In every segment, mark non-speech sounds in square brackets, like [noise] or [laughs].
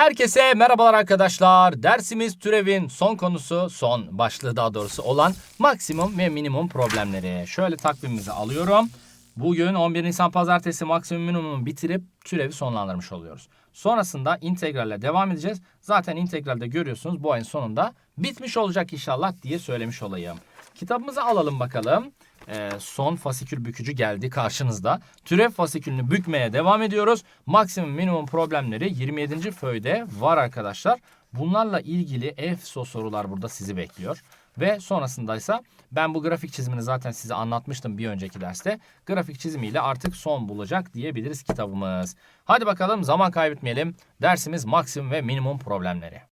Herkese merhabalar arkadaşlar. Dersimiz türevin son konusu, son başlığı daha doğrusu olan maksimum ve minimum problemleri. Şöyle takvimimizi alıyorum. Bugün 11 Nisan Pazartesi maksimum minimumu bitirip türevi sonlandırmış oluyoruz. Sonrasında integralle devam edeceğiz. Zaten integralde görüyorsunuz bu ayın sonunda bitmiş olacak inşallah diye söylemiş olayım. Kitabımızı alalım bakalım. Ee, son fasikül bükücü geldi karşınızda. Türev fasikülünü bükmeye devam ediyoruz. Maksimum minimum problemleri 27. föyde var arkadaşlar. Bunlarla ilgili EFSO sorular burada sizi bekliyor. Ve sonrasındaysa ben bu grafik çizimini zaten size anlatmıştım bir önceki derste. Grafik çizimiyle artık son bulacak diyebiliriz kitabımız. Hadi bakalım zaman kaybetmeyelim. Dersimiz maksimum ve minimum problemleri.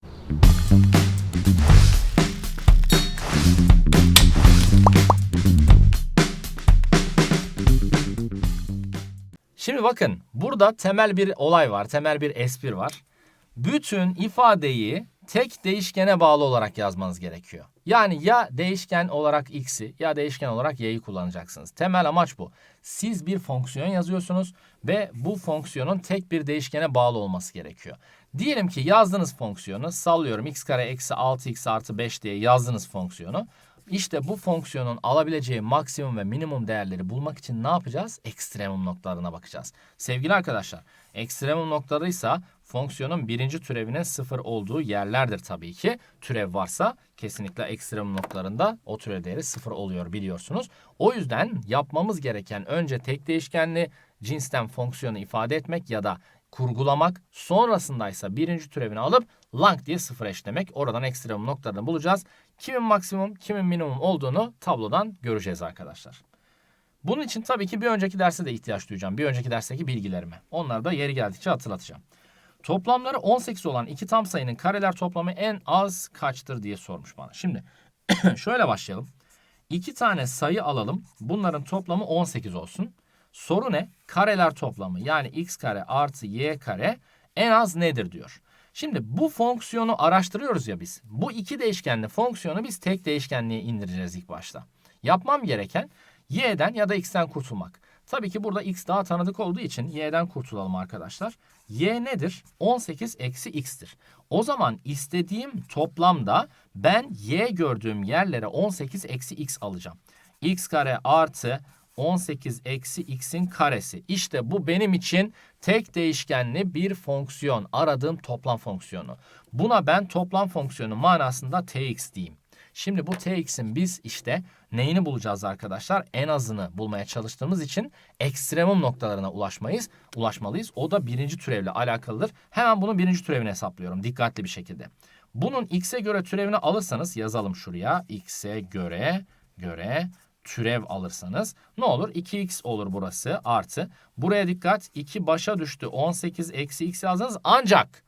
Şimdi bakın burada temel bir olay var, temel bir espri var. Bütün ifadeyi tek değişkene bağlı olarak yazmanız gerekiyor. Yani ya değişken olarak x'i ya değişken olarak y'yi kullanacaksınız. Temel amaç bu. Siz bir fonksiyon yazıyorsunuz ve bu fonksiyonun tek bir değişkene bağlı olması gerekiyor. Diyelim ki yazdığınız fonksiyonu sallıyorum x kare eksi 6x artı 5 diye yazdığınız fonksiyonu. İşte bu fonksiyonun alabileceği maksimum ve minimum değerleri bulmak için ne yapacağız? Ekstremum noktalarına bakacağız. Sevgili arkadaşlar, ekstremum noktalarıysa fonksiyonun birinci türevinin sıfır olduğu yerlerdir tabii ki. Türev varsa kesinlikle ekstremum noktalarında o türev değeri sıfır oluyor biliyorsunuz. O yüzden yapmamız gereken önce tek değişkenli cinsten fonksiyonu ifade etmek ya da kurgulamak. Sonrasındaysa birinci türevini alıp lang diye sıfır eşlemek. Oradan ekstremum noktalarını bulacağız. Kimin maksimum, kimin minimum olduğunu tablodan göreceğiz arkadaşlar. Bunun için tabii ki bir önceki derse de ihtiyaç duyacağım. Bir önceki dersteki bilgilerime. Onları da yeri geldikçe hatırlatacağım. Toplamları 18 olan iki tam sayının kareler toplamı en az kaçtır diye sormuş bana. Şimdi [clears throat] şöyle başlayalım. İki tane sayı alalım. Bunların toplamı 18 olsun. Soru ne? Kareler toplamı yani x kare artı y kare en az nedir diyor. Şimdi bu fonksiyonu araştırıyoruz ya biz. Bu iki değişkenli fonksiyonu biz tek değişkenliğe indireceğiz ilk başta. Yapmam gereken y'den ya da x'ten kurtulmak. Tabii ki burada x daha tanıdık olduğu için y'den kurtulalım arkadaşlar. y nedir? 18 eksi x'tir. O zaman istediğim toplamda ben y gördüğüm yerlere 18 eksi x alacağım. x kare artı 18 eksi x'in karesi. İşte bu benim için tek değişkenli bir fonksiyon. Aradığım toplam fonksiyonu. Buna ben toplam fonksiyonu manasında tx diyeyim. Şimdi bu tx'in biz işte neyini bulacağız arkadaşlar? En azını bulmaya çalıştığımız için ekstremum noktalarına ulaşmayız, ulaşmalıyız. O da birinci türevle alakalıdır. Hemen bunun birinci türevini hesaplıyorum dikkatli bir şekilde. Bunun x'e göre türevini alırsanız yazalım şuraya. x'e göre göre türev alırsanız ne olur? 2x olur burası artı. Buraya dikkat 2 başa düştü 18 eksi x yazdınız ancak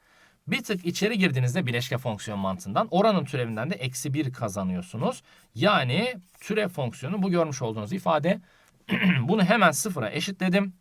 bir tık içeri girdiğinizde bileşke fonksiyon mantığından oranın türevinden de eksi 1 kazanıyorsunuz. Yani türev fonksiyonu bu görmüş olduğunuz ifade. [clears throat] Bunu hemen sıfıra eşitledim.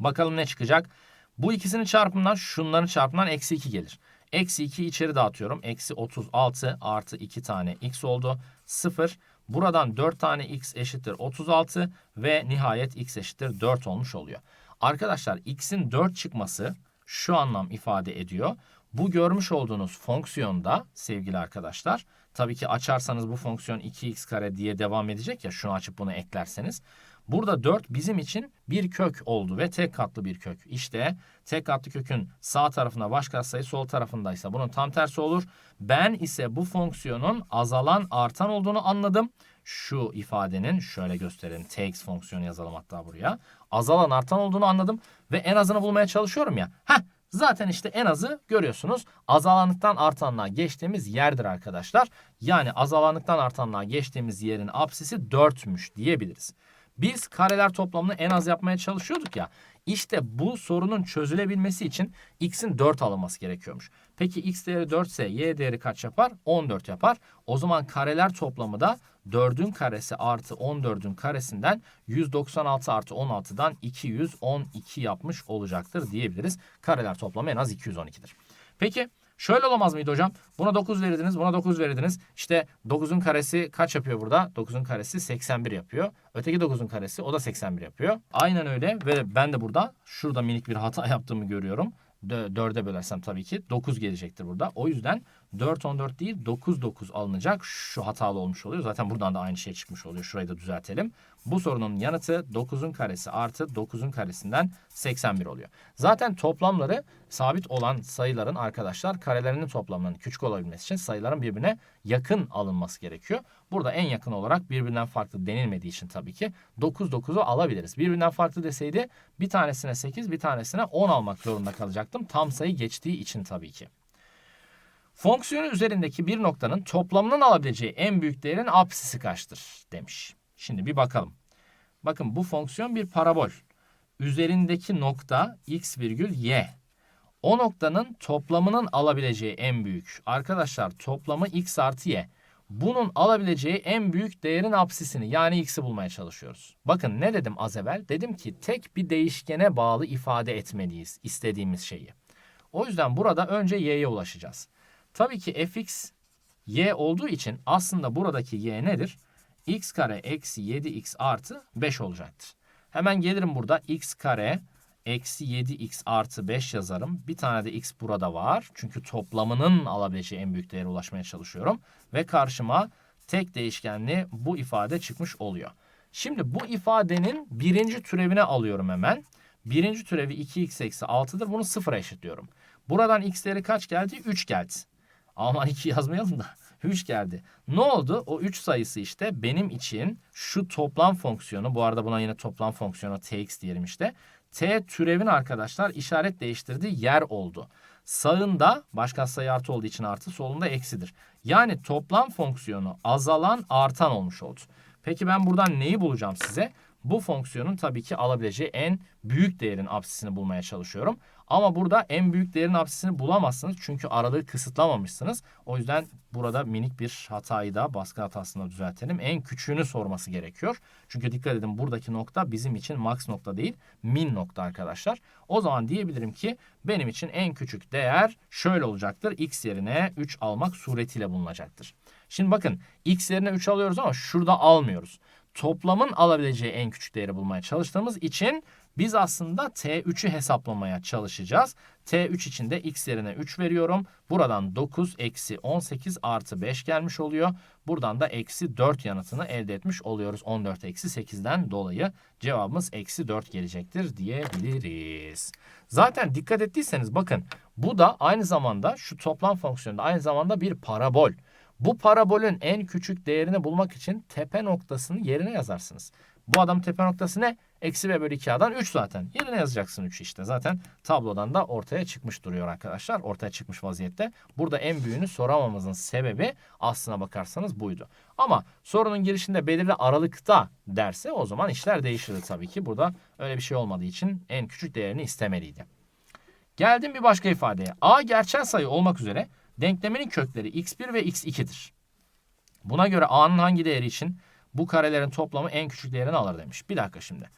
Bakalım ne çıkacak? Bu ikisinin çarpımından şunların çarpımından eksi 2 gelir. Eksi 2 içeri dağıtıyorum. Eksi 36 artı 2 tane x oldu. 0. Buradan 4 tane x eşittir 36 ve nihayet x eşittir 4 olmuş oluyor. Arkadaşlar x'in 4 çıkması şu anlam ifade ediyor. Bu görmüş olduğunuz fonksiyonda sevgili arkadaşlar tabii ki açarsanız bu fonksiyon 2x kare diye devam edecek ya şunu açıp bunu eklerseniz. Burada 4 bizim için bir kök oldu ve tek katlı bir kök. İşte tek katlı kökün sağ tarafında baş katsayı sol tarafındaysa bunun tam tersi olur. Ben ise bu fonksiyonun azalan artan olduğunu anladım. Şu ifadenin şöyle gösterelim. tx fonksiyonu yazalım hatta buraya. Azalan artan olduğunu anladım ve en azını bulmaya çalışıyorum ya. Heh Zaten işte en azı görüyorsunuz. Azalanlıktan artanlığa geçtiğimiz yerdir arkadaşlar. Yani azalanlıktan artanlığa geçtiğimiz yerin apsisi 4'müş diyebiliriz. Biz kareler toplamını en az yapmaya çalışıyorduk ya. İşte bu sorunun çözülebilmesi için x'in 4 alınması gerekiyormuş. Peki x değeri 4 ise y değeri kaç yapar? 14 yapar. O zaman kareler toplamı da 4'ün karesi artı 14'ün karesinden 196 artı 16'dan 212 yapmış olacaktır diyebiliriz. Kareler toplamı en az 212'dir. Peki Şöyle olamaz mıydı hocam? Buna 9 verirdiniz, buna 9 verirdiniz. İşte 9'un karesi kaç yapıyor burada? 9'un karesi 81 yapıyor. Öteki 9'un karesi o da 81 yapıyor. Aynen öyle ve ben de burada şurada minik bir hata [laughs] yaptığımı görüyorum. 4'e bölersem tabii ki 9 gelecektir burada. O yüzden 4 14 değil 9 9 alınacak. Şu hatalı olmuş oluyor. Zaten buradan da aynı şey çıkmış oluyor. Şurayı da düzeltelim. Bu sorunun yanıtı 9'un karesi artı 9'un karesinden 81 oluyor. Zaten toplamları sabit olan sayıların arkadaşlar karelerinin toplamının küçük olabilmesi için sayıların birbirine yakın alınması gerekiyor. Burada en yakın olarak birbirinden farklı denilmediği için tabii ki 9 9'u alabiliriz. Birbirinden farklı deseydi bir tanesine 8 bir tanesine 10 almak zorunda kalacaktım. Tam sayı geçtiği için tabii ki. Fonksiyonu üzerindeki bir noktanın toplamının alabileceği en büyük değerin apsisi kaçtır demiş. Şimdi bir bakalım. Bakın bu fonksiyon bir parabol. Üzerindeki nokta x virgül y. O noktanın toplamının alabileceği en büyük. Arkadaşlar toplamı x artı y. Bunun alabileceği en büyük değerin apsisini yani x'i bulmaya çalışıyoruz. Bakın ne dedim az evvel? Dedim ki tek bir değişkene bağlı ifade etmeliyiz istediğimiz şeyi. O yüzden burada önce y'ye ulaşacağız. Tabii ki fx y olduğu için aslında buradaki y nedir? x kare eksi 7x artı 5 olacaktır. Hemen gelirim burada x kare eksi 7x artı 5 yazarım. Bir tane de x burada var. Çünkü toplamının alabileceği en büyük değere ulaşmaya çalışıyorum. Ve karşıma tek değişkenli bu ifade çıkmış oluyor. Şimdi bu ifadenin birinci türevine alıyorum hemen. Birinci türevi 2x eksi 6'dır. Bunu sıfıra eşitliyorum. Buradan x değeri kaç geldi? 3 geldi. Aman 2 [laughs] yazmayalım da. 3 geldi. Ne oldu? O 3 sayısı işte benim için şu toplam fonksiyonu, bu arada buna yine toplam fonksiyonu tx diyelim işte. T türevin arkadaşlar işaret değiştirdiği yer oldu. Sağında başka sayı artı olduğu için artı, solunda eksidir. Yani toplam fonksiyonu azalan artan olmuş oldu. Peki ben buradan neyi bulacağım size? Bu fonksiyonun tabii ki alabileceği en büyük değerin apsisini bulmaya çalışıyorum. Ama burada en büyük değerin apsisini bulamazsınız. Çünkü aralığı kısıtlamamışsınız. O yüzden burada minik bir hatayı da baskı hatasını düzeltelim. En küçüğünü sorması gerekiyor. Çünkü dikkat edin buradaki nokta bizim için max nokta değil min nokta arkadaşlar. O zaman diyebilirim ki benim için en küçük değer şöyle olacaktır. x yerine 3 almak suretiyle bulunacaktır. Şimdi bakın x yerine 3 alıyoruz ama şurada almıyoruz toplamın alabileceği en küçük değeri bulmaya çalıştığımız için biz aslında T3'ü hesaplamaya çalışacağız. T3 için de x yerine 3 veriyorum. Buradan 9 eksi 18 artı 5 gelmiş oluyor. Buradan da eksi 4 yanıtını elde etmiş oluyoruz. 14 eksi 8'den dolayı cevabımız eksi 4 gelecektir diyebiliriz. Zaten dikkat ettiyseniz bakın bu da aynı zamanda şu toplam fonksiyonunda aynı zamanda bir parabol. Bu parabolün en küçük değerini bulmak için tepe noktasını yerine yazarsınız. Bu adam tepe noktası ne? Eksi b bölü 2a'dan 3 zaten. Yerine yazacaksın 3 işte. Zaten tablodan da ortaya çıkmış duruyor arkadaşlar. Ortaya çıkmış vaziyette. Burada en büyüğünü soramamızın sebebi aslına bakarsanız buydu. Ama sorunun girişinde belirli aralıkta derse o zaman işler değişirdi tabii ki. Burada öyle bir şey olmadığı için en küçük değerini istemeliydi. Geldim bir başka ifadeye. A gerçel sayı olmak üzere denkleminin kökleri x1 ve x2'dir. Buna göre a'nın hangi değeri için bu karelerin toplamı en küçük değerini alır demiş. Bir dakika şimdi.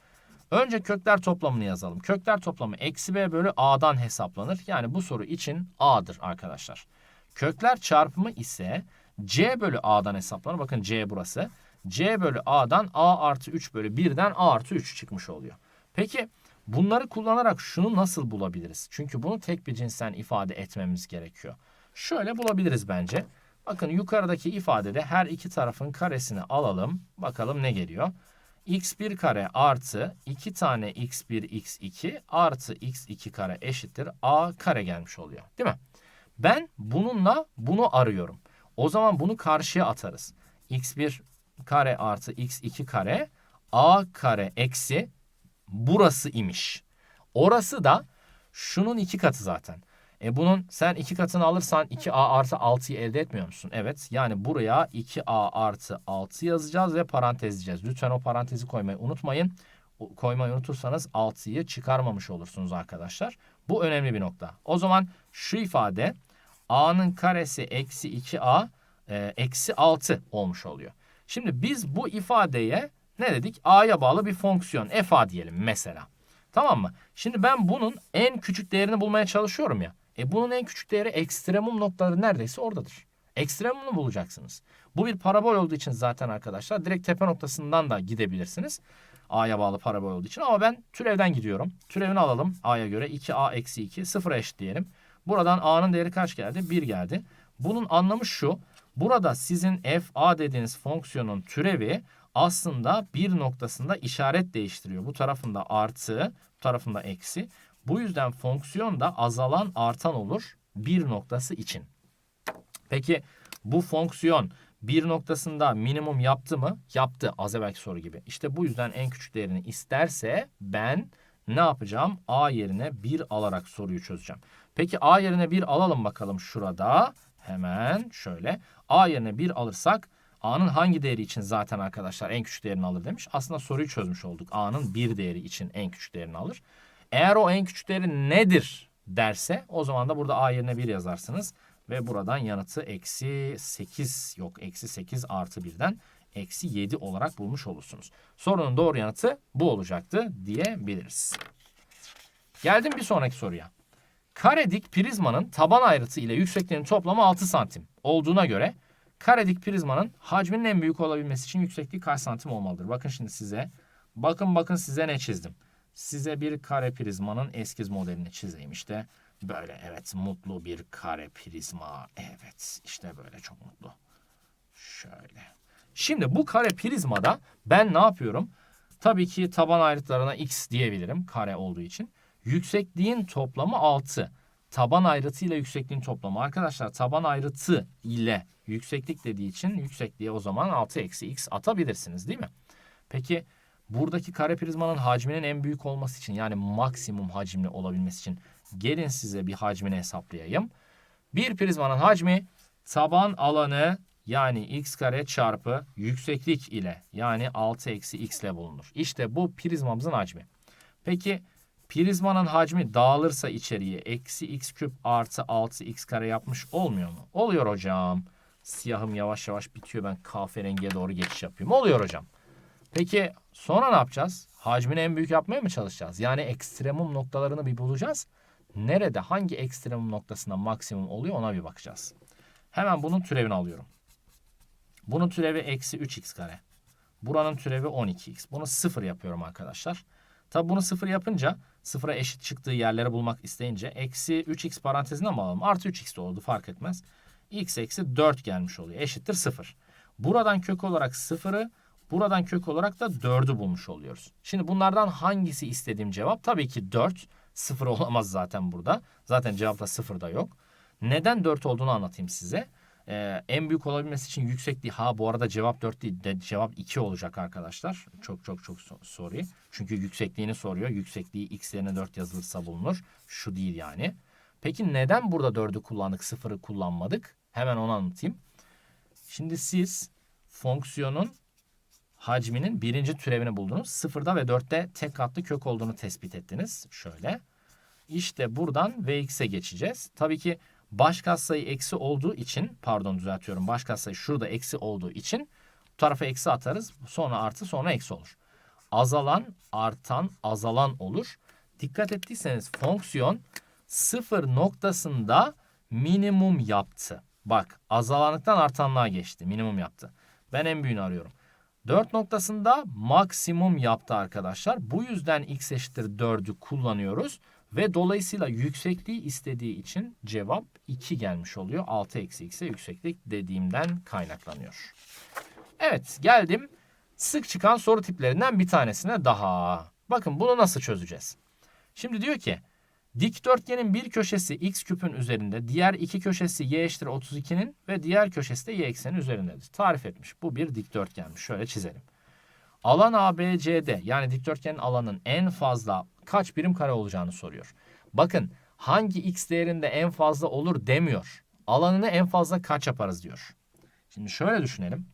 Önce kökler toplamını yazalım. Kökler toplamı eksi b bölü a'dan hesaplanır. Yani bu soru için a'dır arkadaşlar. Kökler çarpımı ise c bölü a'dan hesaplanır. Bakın c burası. c bölü a'dan a artı 3 bölü 1'den a artı 3 çıkmış oluyor. Peki bunları kullanarak şunu nasıl bulabiliriz? Çünkü bunu tek bir cinsten ifade etmemiz gerekiyor. Şöyle bulabiliriz bence. Bakın yukarıdaki ifadede her iki tarafın karesini alalım. Bakalım ne geliyor. X1 kare artı 2 tane x1 x2 artı x2 kare eşittir a kare gelmiş oluyor. Değil mi? Ben bununla bunu arıyorum. O zaman bunu karşıya atarız. x1 kare artı x2 kare a kare eksi burası imiş. Orası da şunun iki katı zaten. E bunun sen iki katını alırsan 2a artı 6'yı elde etmiyor musun? Evet. Yani buraya 2a artı 6 yazacağız ve parantezleyeceğiz. Lütfen o parantezi koymayı unutmayın. Koymayı unutursanız 6'yı çıkarmamış olursunuz arkadaşlar. Bu önemli bir nokta. O zaman şu ifade a'nın karesi eksi 2a e, eksi 6 olmuş oluyor. Şimdi biz bu ifadeye ne dedik? a'ya bağlı bir fonksiyon f a diyelim mesela. Tamam mı? Şimdi ben bunun en küçük değerini bulmaya çalışıyorum ya. E bunun en küçük değeri ekstremum noktaları neredeyse oradadır. Ekstremumunu bulacaksınız. Bu bir parabol olduğu için zaten arkadaşlar direkt tepe noktasından da gidebilirsiniz. A'ya bağlı parabol olduğu için ama ben türevden gidiyorum. Türevini alalım A'ya göre 2A eksi 2 sıfıra eşitleyelim. Buradan A'nın değeri kaç geldi? 1 geldi. Bunun anlamı şu. Burada sizin f a dediğiniz fonksiyonun türevi aslında bir noktasında işaret değiştiriyor. Bu tarafında artı, bu tarafında eksi. Bu yüzden fonksiyon da azalan artan olur bir noktası için. Peki bu fonksiyon bir noktasında minimum yaptı mı? Yaptı az evvelki soru gibi. İşte bu yüzden en küçük değerini isterse ben ne yapacağım? A yerine 1 alarak soruyu çözeceğim. Peki A yerine 1 alalım bakalım şurada. Hemen şöyle. A yerine 1 alırsak A'nın hangi değeri için zaten arkadaşlar en küçük değerini alır demiş. Aslında soruyu çözmüş olduk. A'nın 1 değeri için en küçük değerini alır. Eğer o en küçük değeri nedir derse o zaman da burada A yerine 1 yazarsınız. Ve buradan yanıtı eksi 8 yok eksi 8 artı 1'den eksi 7 olarak bulmuş olursunuz. Sorunun doğru yanıtı bu olacaktı diyebiliriz. Geldim bir sonraki soruya. Karedik prizmanın taban ayrıtı ile yüksekliğinin toplamı 6 santim olduğuna göre karedik prizmanın hacminin en büyük olabilmesi için yüksekliği kaç santim olmalıdır? Bakın şimdi size bakın bakın size ne çizdim. Size bir kare prizmanın eskiz modelini çizeyim işte. Böyle evet mutlu bir kare prizma. Evet işte böyle çok mutlu. Şöyle. Şimdi bu kare prizmada ben ne yapıyorum? Tabii ki taban ayrıtlarına x diyebilirim kare olduğu için. Yüksekliğin toplamı 6. Taban ayrıtı ile yüksekliğin toplamı. Arkadaşlar taban ayrıtı ile yükseklik dediği için yüksekliğe o zaman 6 eksi x atabilirsiniz değil mi? Peki buradaki kare prizmanın hacminin en büyük olması için yani maksimum hacimli olabilmesi için gelin size bir hacmini hesaplayayım. Bir prizmanın hacmi taban alanı yani x kare çarpı yükseklik ile yani 6 eksi x ile bulunur. İşte bu prizmamızın hacmi. Peki prizmanın hacmi dağılırsa içeriye eksi x küp artı 6 x kare yapmış olmuyor mu? Oluyor hocam. Siyahım yavaş yavaş bitiyor ben kahverengiye doğru geçiş yapıyorum. Oluyor hocam. Peki sonra ne yapacağız? Hacmini en büyük yapmaya mı çalışacağız? Yani ekstremum noktalarını bir bulacağız. Nerede hangi ekstremum noktasında maksimum oluyor ona bir bakacağız. Hemen bunun türevini alıyorum. Bunun türevi eksi 3x kare. Buranın türevi 12x. Bunu sıfır yapıyorum arkadaşlar. Tabi bunu sıfır yapınca sıfıra eşit çıktığı yerleri bulmak isteyince eksi 3x parantezine mi alalım? Artı 3x de oldu fark etmez. x eksi 4 gelmiş oluyor. Eşittir 0. Buradan kök olarak sıfırı buradan kök olarak da 4'ü bulmuş oluyoruz. Şimdi bunlardan hangisi istediğim cevap? Tabii ki 4. Sıfır olamaz zaten burada. Zaten cevapta sıfır da yok. Neden 4 olduğunu anlatayım size. Ee, en büyük olabilmesi için yüksekliği ha bu arada cevap 4 değil de cevap 2 olacak arkadaşlar. Çok çok çok sorry. Çünkü yüksekliğini soruyor. Yüksekliği x yerine 4 yazılırsa bulunur. Şu değil yani. Peki neden burada 4'ü kullandık 0'ı kullanmadık? Hemen onu anlatayım. Şimdi siz fonksiyonun hacminin birinci türevini buldunuz. Sıfırda ve dörtte tek katlı kök olduğunu tespit ettiniz. Şöyle. İşte buradan Vx'e geçeceğiz. Tabii ki baş katsayı eksi olduğu için pardon düzeltiyorum. Baş katsayı şurada eksi olduğu için bu tarafa eksi atarız. Sonra artı sonra eksi olur. Azalan artan azalan olur. Dikkat ettiyseniz fonksiyon sıfır noktasında minimum yaptı. Bak azalanlıktan artanlığa geçti. Minimum yaptı. Ben en büyüğünü arıyorum. 4 noktasında maksimum yaptı arkadaşlar. Bu yüzden x eşittir 4'ü kullanıyoruz. Ve dolayısıyla yüksekliği istediği için cevap 2 gelmiş oluyor. 6 eksi x'e yükseklik dediğimden kaynaklanıyor. Evet geldim sık çıkan soru tiplerinden bir tanesine daha. Bakın bunu nasıl çözeceğiz? Şimdi diyor ki dikdörtgenin bir köşesi x küpün üzerinde, diğer iki köşesi y eşittir 32'nin ve diğer köşesi de y eksenin üzerindedir. Tarif etmiş. Bu bir dikdörtgenmiş. Şöyle çizelim. Alan ABCD yani dikdörtgenin alanın en fazla kaç birim kare olacağını soruyor. Bakın hangi x değerinde en fazla olur demiyor. Alanını en fazla kaç yaparız diyor. Şimdi şöyle düşünelim.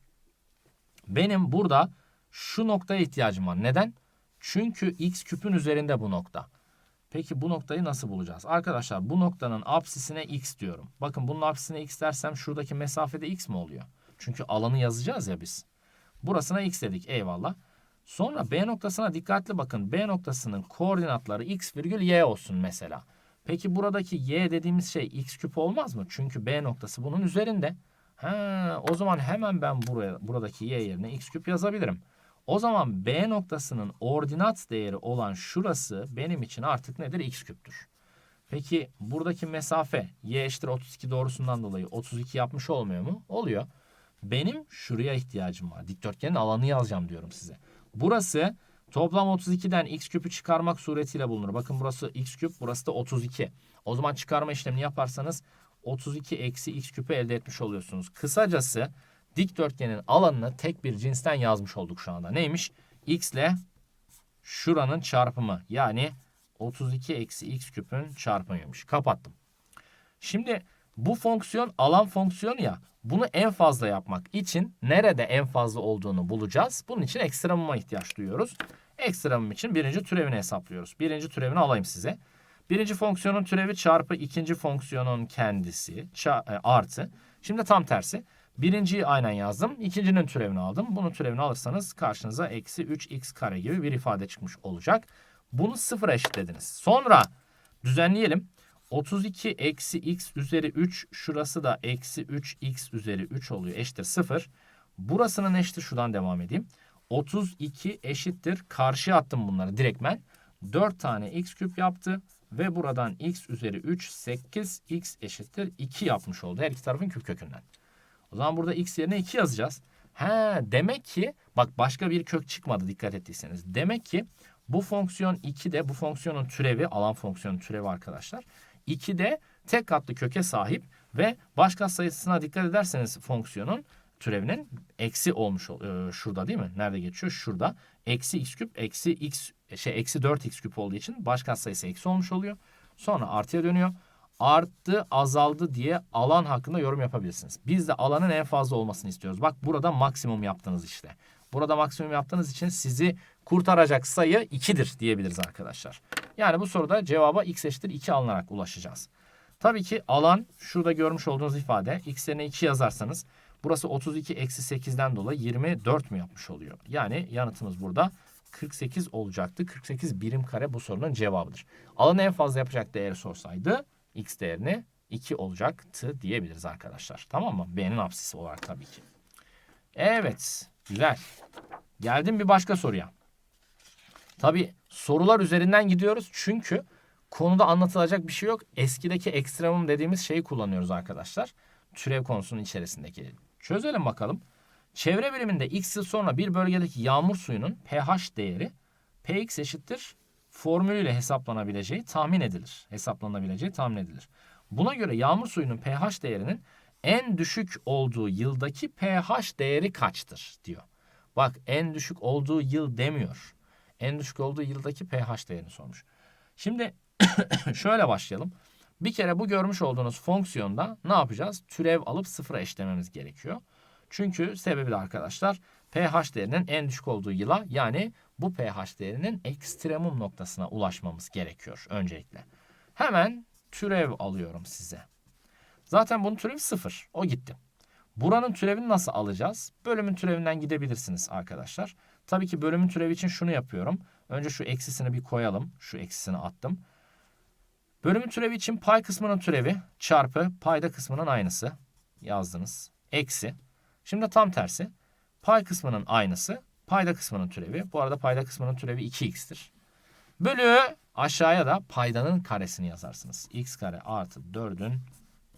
Benim burada şu noktaya ihtiyacım var. Neden? Çünkü x küpün üzerinde bu nokta. Peki bu noktayı nasıl bulacağız? Arkadaşlar bu noktanın apsisine x diyorum. Bakın bunun apsisine x dersem şuradaki mesafede x mi oluyor? Çünkü alanı yazacağız ya biz. Burasına x dedik eyvallah. Sonra B noktasına dikkatli bakın. B noktasının koordinatları x virgül y olsun mesela. Peki buradaki y dediğimiz şey x küp olmaz mı? Çünkü B noktası bunun üzerinde. Ha, o zaman hemen ben buraya buradaki y yerine x küp yazabilirim. O zaman B noktasının ordinat değeri olan şurası benim için artık nedir? X küptür. Peki buradaki mesafe y eşittir 32 doğrusundan dolayı 32 yapmış olmuyor mu? Oluyor. Benim şuraya ihtiyacım var. Dikdörtgenin alanı yazacağım diyorum size. Burası toplam 32'den x küpü çıkarmak suretiyle bulunur. Bakın burası x küp, burası da 32. O zaman çıkarma işlemini yaparsanız 32 eksi x küpü elde etmiş oluyorsunuz. Kısacası dikdörtgenin alanını tek bir cinsten yazmış olduk şu anda. Neymiş? x ile şuranın çarpımı. Yani 32 eksi x küpün çarpımıymış. Kapattım. Şimdi bu fonksiyon alan fonksiyonu ya. Bunu en fazla yapmak için nerede en fazla olduğunu bulacağız. Bunun için ekstremuma ihtiyaç duyuyoruz. Ekstremum için birinci türevini hesaplıyoruz. Birinci türevini alayım size. Birinci fonksiyonun türevi çarpı ikinci fonksiyonun kendisi e, artı. Şimdi tam tersi. Birinciyi aynen yazdım. İkincinin türevini aldım. Bunun türevini alırsanız karşınıza eksi 3x kare gibi bir ifade çıkmış olacak. Bunu sıfıra eşitlediniz. Sonra düzenleyelim. 32 eksi x üzeri 3 şurası da eksi 3x üzeri 3 oluyor eşittir 0. Burasının eşittir şuradan devam edeyim. 32 eşittir karşıya attım bunları direktmen. 4 tane x küp yaptı ve buradan x üzeri 3 8 x eşittir 2 yapmış oldu her iki tarafın küp kökünden. O zaman burada x yerine 2 yazacağız. He demek ki bak başka bir kök çıkmadı dikkat ettiyseniz. Demek ki bu fonksiyon 2 de bu fonksiyonun türevi alan fonksiyonun türevi arkadaşlar. 2 de tek katlı köke sahip ve başka sayısına dikkat ederseniz fonksiyonun türevinin eksi olmuş oluyor. Şurada değil mi? Nerede geçiyor? Şurada. Eksi x küp eksi x şey eksi 4x küp olduğu için başka sayısı eksi olmuş oluyor. Sonra artıya dönüyor. Arttı, azaldı diye alan hakkında yorum yapabilirsiniz. Biz de alanın en fazla olmasını istiyoruz. Bak burada maksimum yaptınız işte. Burada maksimum yaptığınız için sizi kurtaracak sayı 2'dir diyebiliriz arkadaşlar. Yani bu soruda cevaba x eşittir 2 alınarak ulaşacağız. Tabii ki alan şurada görmüş olduğunuz ifade x yerine 2 yazarsanız burası 32 eksi 8'den dolayı 24 mü yapmış oluyor? Yani yanıtımız burada 48 olacaktı. 48 birim kare bu sorunun cevabıdır. Alanı en fazla yapacak değeri sorsaydı x değerini 2 olacaktı diyebiliriz arkadaşlar. Tamam mı? B'nin apsisi olarak tabii ki. Evet. Güzel. Geldim bir başka soruya. Tabii sorular üzerinden gidiyoruz çünkü konuda anlatılacak bir şey yok. Eskideki ekstremum dediğimiz şeyi kullanıyoruz arkadaşlar. Türev konusunun içerisindeki. Çözelim bakalım. Çevre biliminde x yıl sonra bir bölgedeki yağmur suyunun pH değeri px eşittir formülüyle hesaplanabileceği tahmin edilir. Hesaplanabileceği tahmin edilir. Buna göre yağmur suyunun pH değerinin en düşük olduğu yıldaki pH değeri kaçtır diyor. Bak en düşük olduğu yıl demiyor. En düşük olduğu yıldaki pH değerini sormuş. Şimdi [coughs] şöyle başlayalım. Bir kere bu görmüş olduğunuz fonksiyonda ne yapacağız? Türev alıp sıfıra eşlememiz gerekiyor. Çünkü sebebi de arkadaşlar pH değerinin en düşük olduğu yıla yani bu pH değerinin ekstremum noktasına ulaşmamız gerekiyor öncelikle. Hemen türev alıyorum size. Zaten bunun türevi sıfır. O gitti. Buranın türevini nasıl alacağız? Bölümün türevinden gidebilirsiniz arkadaşlar. Tabii ki bölümün türevi için şunu yapıyorum. Önce şu eksisini bir koyalım. Şu eksisini attım. Bölümün türevi için pay kısmının türevi çarpı payda kısmının aynısı yazdınız. Eksi. Şimdi tam tersi. Pay kısmının aynısı payda kısmının türevi. Bu arada payda kısmının türevi 2x'tir. Bölü aşağıya da paydanın karesini yazarsınız. x kare artı 4'ün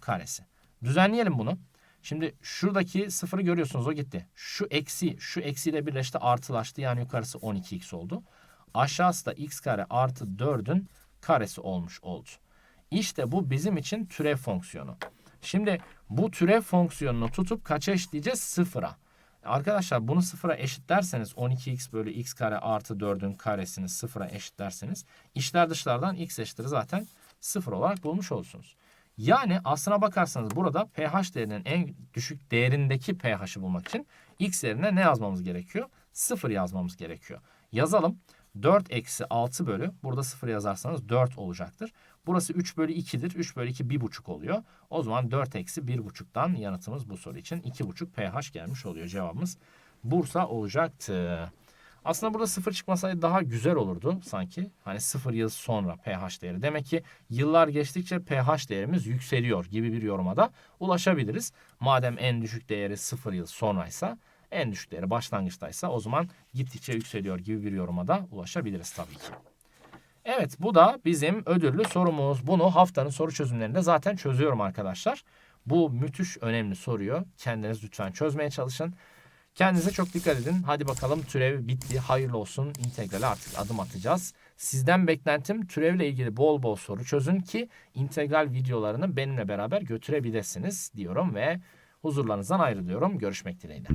karesi. Düzenleyelim bunu. Şimdi şuradaki sıfırı görüyorsunuz o gitti. Şu eksi şu eksiyle birleşti artılaştı yani yukarısı 12x oldu. Aşağısı da x kare artı 4'ün karesi olmuş oldu. İşte bu bizim için türev fonksiyonu. Şimdi bu türev fonksiyonunu tutup kaça eşitleyeceğiz? Sıfıra. Arkadaşlar bunu sıfıra eşitlerseniz 12x bölü x kare artı 4'ün karesini sıfıra eşitlerseniz içler dışlardan x eşittir zaten sıfır olarak bulmuş olursunuz. Yani aslına bakarsanız burada pH değerinin en düşük değerindeki pH'i bulmak için x yerine ne yazmamız gerekiyor? 0 yazmamız gerekiyor. Yazalım. 4 eksi 6 bölü burada 0 yazarsanız 4 olacaktır. Burası 3 bölü 2'dir. 3 bölü 2 1,5 oluyor. O zaman 4 eksi 1,5'tan yanıtımız bu soru için 2,5 pH gelmiş oluyor. Cevabımız Bursa olacaktı. Aslında burada sıfır çıkmasaydı daha güzel olurdu sanki. Hani sıfır yıl sonra pH değeri. Demek ki yıllar geçtikçe pH değerimiz yükseliyor gibi bir yoruma da ulaşabiliriz. Madem en düşük değeri sıfır yıl sonraysa En düşükleri başlangıçtaysa o zaman gittikçe yükseliyor gibi bir yoruma da ulaşabiliriz tabii ki. Evet bu da bizim ödüllü sorumuz. Bunu haftanın soru çözümlerinde zaten çözüyorum arkadaşlar. Bu müthiş önemli soruyu kendiniz lütfen çözmeye çalışın. Kendinize çok dikkat edin. Hadi bakalım türev bitti. Hayırlı olsun. İntegrale artık adım atacağız. Sizden beklentim türevle ilgili bol bol soru çözün ki integral videolarını benimle beraber götürebilirsiniz diyorum ve huzurlarınızdan ayrılıyorum. Görüşmek dileğiyle.